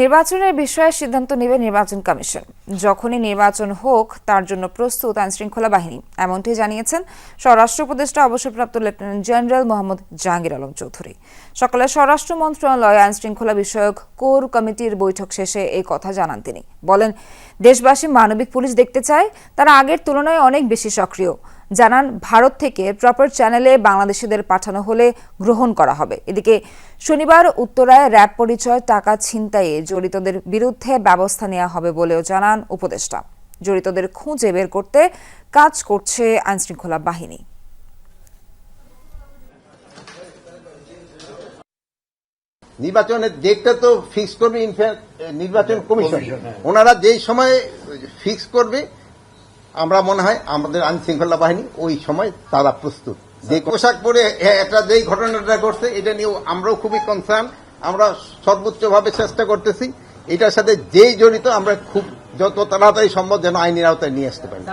নির্বাচনের বিষয়ে সিদ্ধান্ত নেবে নির্বাচন কমিশন। যখনই নির্বাচন হোক, তার জন্য প্রস্তুত আইন শৃঙ্খলা বাহিনী, এমনটি জানিয়েছেন স্বরাষ্ট্র উপদেষ্টা, অবসরপ্রাপ্ত লেফটেন্যান্ট জেনারেল মোহাম্মদ জাহাঙ্গীর আলম চৌধুরী। সকালে স্বরাষ্ট্র মন্ত্রণালয় আইন শৃঙ্খলা বিষয়ক কোর কমিটির বৈঠক শেষে এই কথা জানান তিনি। বলেন, দেশবাসী মানবিক পুলিশ দেখতে চায়, তারা আগের তুলনায় অনেক বেশি সক্রিয়। জানান ভারত থেকে প্রপার চ্যানেলে বাংলাদেশিদের পাঠানো হলে গ্রহণ করা হবে। এদিকে শনিবার উত্তরায় র্যাব পরিচয় টাকা ছিনতাইয়ে জড়িতদের বিরুদ্ধে ব্যবস্থা নেওয়া হবে বলেও জানান উপদেষ্টা। জড়িতদের খুঁজে বের করতে কাজ করছে আইনশৃঙ্খলা বাহিনী। নির্বাচনের ডেটটা তো ফিক্স করবে নির্বাচন কমিশন হ্যাঁ। ওনারা যেই সময় ফিক্স করবে আমরা মনে হয় আমাদের আইন শৃঙ্খলা বাহিনী ওই সময় তারা প্রস্তুত। যে পোশাক পরে এ- একটা যেই ঘটনাটা ঘটছে, এটা নিয়েও আমরাও খুবই কনসার্ন আমরা সর্বোচ্চভাবে চেষ্টা করতেছি, এটার সাথে যেই জড়িত, আমরা খুব যত তাড়াতাড়ি সম্ভব যেন আইনের আওতায় নিয়ে আসতে পারি।